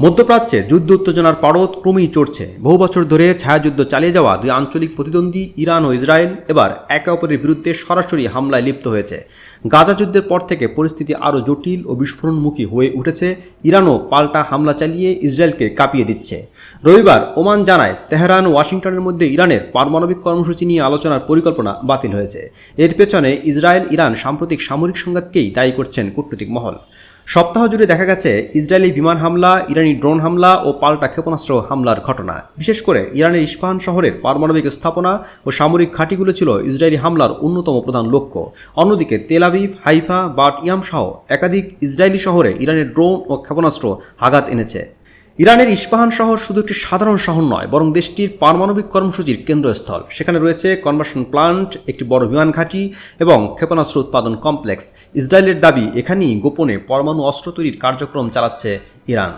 মধ্যপ্রাচ্যে যুদ্ধ উত্তেজনার পারদ ক্রমেই চড়ছে। বহু বছর ধরে ছায়াযুদ্ধ চালিয়ে যাওয়া দুই আঞ্চলিক প্রতিদ্বন্দ্বী ইরান ও ইসরায়েল এবার একে অপরের বিরুদ্ধে সরাসরি হামলায় লিপ্ত হয়েছে। গাজা যুদ্ধের পর থেকে পরিস্থিতি আরও জটিল ও বিস্ফোরণমুখী হয়ে উঠেছে। ইরানও পাল্টা হামলা চালিয়ে ইসরায়েলকে কাঁপিয়ে দিচ্ছে। রবিবার ওমান জানায় তেহরান ওয়াশিংটনের মধ্যে ইরানের পারমাণবিক কর্মসূচি নিয়ে আলোচনার পরিকল্পনা বাতিল হয়েছে। এর পেছনে ইসরায়েল ইরান সাম্প্রতিক সামরিক সংঘাতকেই দায়ী করছেন কূটনৈতিক মহল। সপ্তাহ জুড়ে দেখা গেছে ইসরায়েলি বিমান হামলা, ইরানি ড্রোন হামলা ও পাল্টা ক্ষেপণাস্ত্র হামলার ঘটনা। বিশেষ করে ইরানের ইস্পাহান শহরের পারমাণবিক স্থাপনা ও সামরিক ঘাঁটিগুলো ছিল ইসরায়েলি হামলার অন্যতম প্রধান লক্ষ্য। অন্যদিকে তেলাবিব হাইফা, বাট ইয়াম সহ একাধিক ইসরায়েলি শহরে ইরানের ড্রোন ও ক্ষেপণাস্ত্র আঘাত এনেছে। ইরানের ইস্পাহান শহর শুধু একটি সাধারণ শহর নয়, বরং দেশটির পারমাণবিক কর্মসূচির কেন্দ্রস্থল। সেখানে রয়েছে কনভার্সন প্লান্ট একটি বড় বিমান ঘাঁটি এবং ক্ষেপণাস্ত্র উৎপাদন কমপ্লেক্স ইসরায়েলের দাবি, এখানেই গোপনে পরমাণু অস্ত্র তৈরির কার্যক্রম চালাচ্ছে ইরান।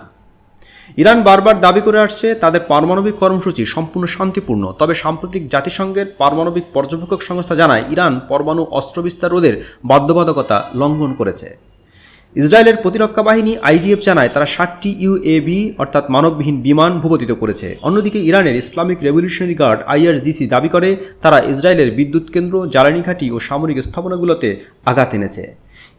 ইরান বারবার দাবি করে আসছে, তাদের পারমাণবিক কর্মসূচি সম্পূর্ণ শান্তিপূর্ণ। তবে সাম্প্রতিক জাতিসংঘের পারমাণবিক পর্যবেক্ষক সংস্থা জানায়, ইরান পরমাণু অস্ত্র বিস্তার রোধের বাধ্যবাধকতা লঙ্ঘন করেছে। ইসরায়েলের প্রতিরক্ষা বাহিনী আইডিএফ জানায় তারা ষাটটি ইউএবি অর্থাৎ মানববিহীন বিমান ভূপতিত করেছে। অন্যদিকে ইরানের ইসলামিক রেভলিউশনারি গার্ড আইআরজিসি দাবি করে, তারা ইসরায়েলের বিদ্যুৎ কেন্দ্র, জ্বালানি ঘাঁটি ও সামরিক স্থাপনাগুলোতে আঘাত এনেছে।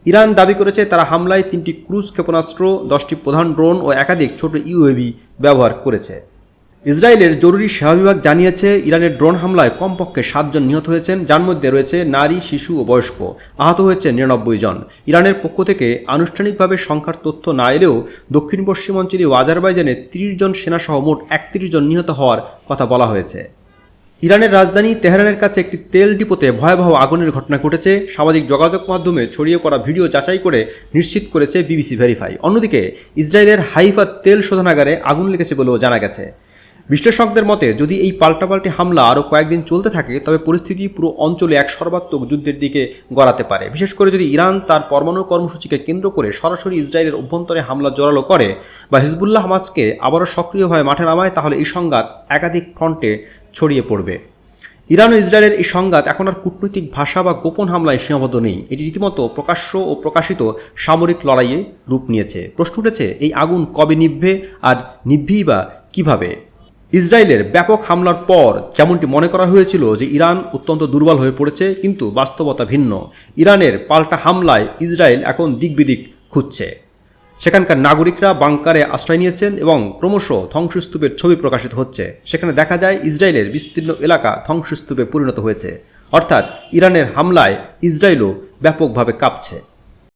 ইরান দাবি করেছে, তারা হামলায় তিনটি ক্রুজ ক্ষেপণাস্ত্র, দশটি প্রধান ড্রোন ও একাধিক ছোট ইউএবি ব্যবহার করেছে। ইসরায়েলের জরুরি সেবা বিভাগ জানিয়েছে, ইরানের ড্রোন হামলায় কমপক্ষে সাতজন নিহত হয়েছেন, যার মধ্যে রয়েছে নারী, শিশু ও বয়স্ক। আহত হয়েছে নিরানব্বই জন। ইরানের পক্ষ থেকে আনুষ্ঠানিকভাবে সংখ্যার তথ্য না এলেও দক্ষিণ পশ্চিমাঞ্চলীয় আজারবাইজানে তিরিশ জন সেনাসহ মোট একত্রিশ জন নিহত হওয়ার কথা বলা হয়েছে। ইরানের রাজধানী তেহরানের কাছে একটি তেল ডিপোতে ভয়াবহ আগুনের ঘটনা ঘটেছে। সামাজিক যোগাযোগ মাধ্যমে ছড়িয়ে পড়া ভিডিও যাচাই করে নিশ্চিত করেছে বিবিসি ভেরিফাই। অন্যদিকে, ইসরায়েলের হাইফা তেল শোধনাগারে আগুন লেগেছে বলেও জানা গেছে। বিশ্লেষকদের মতে, যদি এই পাল্টাপাল্টি হামলা আরও কয়েকদিন চলতে থাকে, তবে পরিস্থিতি পুরো অঞ্চলে এক সর্বাত্মক যুদ্ধের দিকে গড়াতে পারে। বিশেষ করে যদি ইরান তার পরমাণু কর্মসূচিকে কেন্দ্র করে সরাসরি ইসরায়েলের অভ্যন্তরে হামলা জোরালো করে বা হিজবুল্লাহ হামাসকে আবারও সক্রিয়ভাবে মাঠে নামায়, তাহলে এই সংঘাত একাধিক ফ্রন্টে ছড়িয়ে পড়বে। ইরান ও ইসরায়েলের এই সংঘাত এখন আর কূটনৈতিক ভাষা বা গোপন হামলায় সীমাবদ্ধ নেই। এটি রীতিমতো প্রকাশ্য ও প্রকাশিত সামরিক লড়াইয়ে রূপ নিয়েছে। প্রশ্ন উঠেছে, এই আগুন কবে নিভবে আর নিভবেই বা কীভাবে? ইসরায়েলের ব্যাপক হামলার পর যেমনটি মনে করা হয়েছিল যে ইরান অত্যন্ত দুর্বল হয়ে পড়েছে, কিন্তু বাস্তবতা ভিন্ন। ইরানের পাল্টা হামলায় ইসরায়েল এখন দিকবিদিক খুঁজছে। সেখানকার নাগরিকরা বাংকারে আশ্রয় নিয়েছেন এবং ক্রমশ ধ্বংসস্তূপের ছবি প্রকাশিত হচ্ছে। সেখানে দেখা যায়, ইসরায়েলের বিস্তীর্ণ এলাকা ধ্বংসস্তূপে পরিণত হয়েছে। অর্থাৎ ইরানের হামলায় ইসরায়েলও ব্যাপকভাবে কাঁপছে।